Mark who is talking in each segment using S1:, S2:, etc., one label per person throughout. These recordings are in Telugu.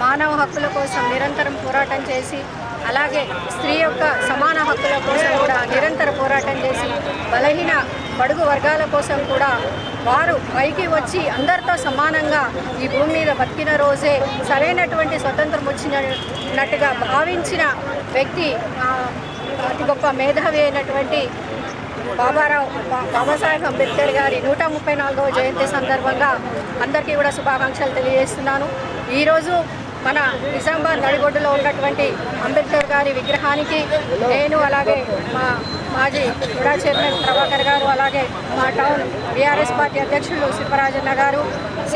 S1: మానవ హక్కుల కోసం నిరంతరం పోరాటం చేసి అలాగే స్త్రీ యొక్క సమాన హక్కుల కోసం కూడా నిరంతర పోరాటం చేసి బలహీన బడుగు వర్గాల కోసం కూడా వారు పైకి వచ్చి అందరితో సమానంగా ఈ భూమి మీద బతికిన రోజే సరైనటువంటి స్వతంత్రం వచ్చినట్టుగా భావించిన వ్యక్తి ఆ, అతి గొప్ప మేధావి అయినటువంటి బాబారావు బాబాసాహెబ్ అంబేద్కర్ గారి నూట ముప్పై నాలుగవ జయంతి సందర్భంగా అందరికీ కూడా శుభాకాంక్షలు తెలియజేస్తున్నాను. ఈరోజు మన నిజామాబాద్ నడిగొడ్డులో ఉన్నటువంటి అంబేద్కర్ గారి విగ్రహానికి నేను అలాగే మా మాజీ కూడా చైర్మన్ ప్రభాకర్ గారు అలాగే మా టౌన్ బీఆర్ఎస్ పార్టీ అధ్యక్షులు శివరాజన్న గారు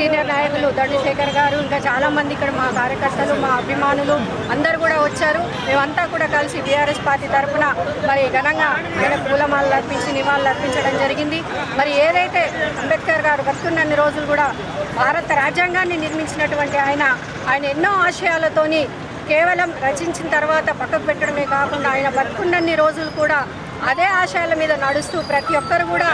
S1: సీనియర్ నాయకులు దండశేఖర్ గారు ఇంకా చాలామంది ఇక్కడ మా కార్యకర్తలు మా అభిమానులు అందరు కూడా వచ్చారు. మేమంతా కూడా కలిసి బీఆర్ఎస్ పార్టీ తరఫున మరి ఘనంగా ఆయన పూలమాలలు అర్పించి నివాళులు అర్పించడం జరిగింది. మరి ఏదైతే అంబేద్కర్ గారు బతుకున్నన్ని రోజులు కూడా భారత రాజ్యాంగాన్ని నిర్మించినటువంటి ఆయన ఆయన ఎన్నో ఆశయాలతోని కేవలం రచించిన తర్వాత పక్కకు పెట్టడమే కాకుండా ఆయన బతుకున్నన్ని రోజులు కూడా అదే ఆశయాల మీద నడుస్తూ ప్రతి ఒక్కరు కూడా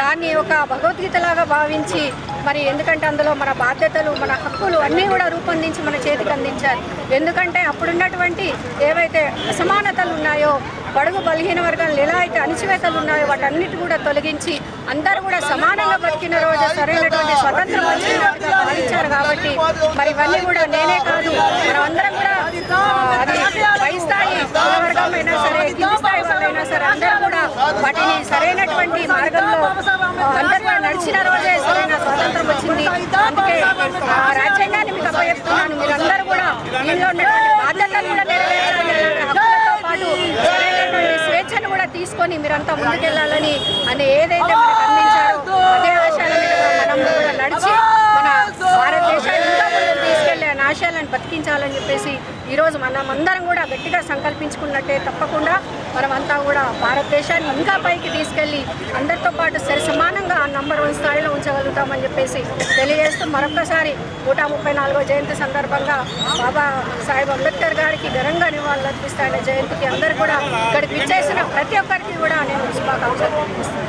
S1: దాన్ని ఒక భగవద్గీతలాగా భావించి మరి ఎందుకంటే అందులో మన బాధ్యతలు మన హక్కులు అన్నీ కూడా రూపొందించి మన చేతికి అందించారు. ఎందుకంటే అప్పుడున్నటువంటి ఏవైతే అసమానతలు ఉన్నాయో బడుగు బలహీన వర్గాలు ఎలా అయితే అణిచివేతలు ఉన్నాయో వాటన్నిటి కూడా తొలగించి అందరూ కూడా సమానంగా బతికిన రోజు సరైనటువంటి స్వతంత్రం వచ్చినట్టుగా భావించారు కాబట్టి మరి ఇవన్నీ కూడా నేనే కాదు మనం అందరం కూడా ఆ, అది పై స్థాయి కుల వర్గం అయినా సరే కింది స్థాయి వాళ్ళైనా సరే అందరూ కూడా వాటిని సరైనటువంటి మార్గంలో ఆ, నడిచిన రోజే సరైన స్వాతంత్రం వచ్చింది. అందుకే ఆ రాజ్యాంగాన్ని మీకు అప్పచెప్తున్నాను. మీరందరూ కూడా దీనిలో ఉన్నటువంటి బాధ్యతలు కూడా నెరవేర్చాలి పాటు స్వేచ్ఛను కూడా తీసుకొని మీరంతా ముందుకెళ్ళాలని అని ఏదైతే మనకు అందించారో అదే ఆశయాల మీద మనం కూడా నడిచి మన భారతదేశాన్ని ఇంకా ముందుకు తీసుకెళ్ళే ఆ ఆశయాలను బతికించాలని చెప్పేసి ఈరోజు మనం అందరం కూడా గట్టిగా సంకల్పించుకున్నట్టే తప్పకుండా మనమంతా కూడా భారతదేశాన్ని ఇంకా పైకి తీసుకెళ్ళి అందరితో పాటు సరి సమానంగా ఆ నంబర్ వన్ స్థాయిలో ఉంచగలుగుతామని చెప్పేసి తెలియజేస్తూ మరొకసారి నూట ముప్పై నాలుగో జయంతి సందర్భంగా బాబా సాహెబ్ అంబేద్కర్ గారికి ఘనంగా నివాళులు అర్పిస్తాయన్న జయంతికి అందరు కూడా ఇక్కడికి విచ్చేసిన ప్రతి ఒక్కరికి కూడా నేను శుభాకాంక్షలు తెలియజేస్తాను